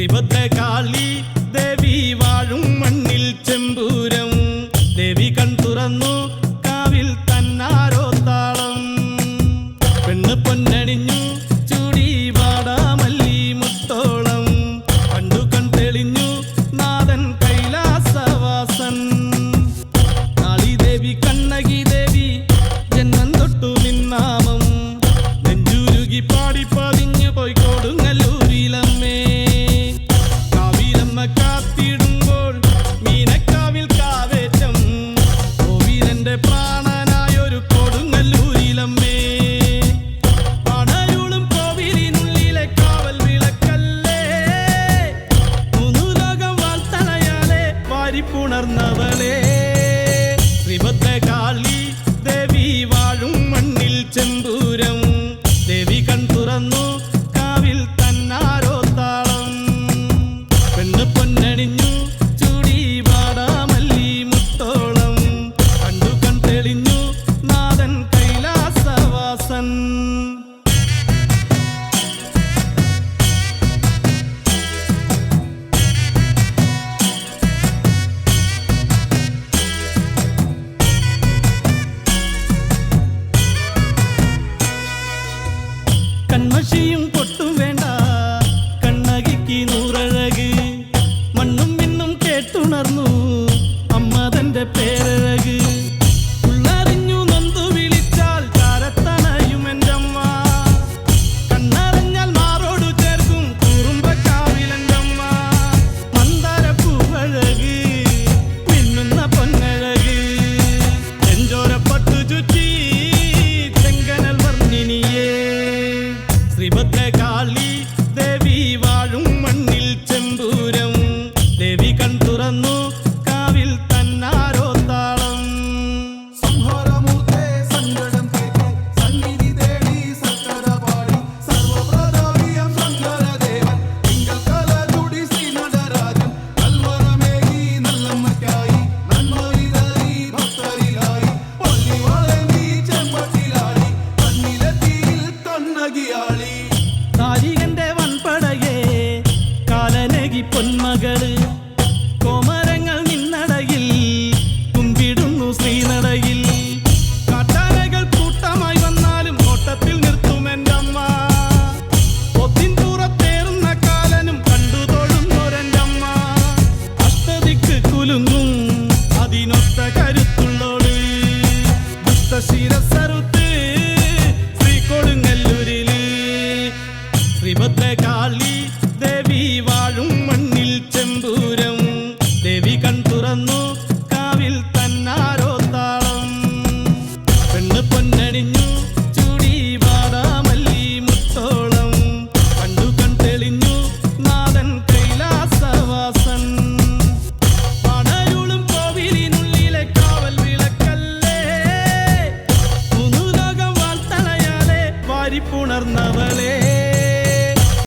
ശ്രീഭദ്രകാളി ദേവി വാഴും മണ്ണിൽ ചെമ്പൂരം. ദേവി കൺ തുറന്നു കാവിൽ തന്നാരോ താളം പെണ്ണ് പൊന്നണിഞ്ഞു കൺമഷിയും പൊട്ടും വേണ്ട കണ്ണകിക്ക് നൂറഴകി no Bruce Lee.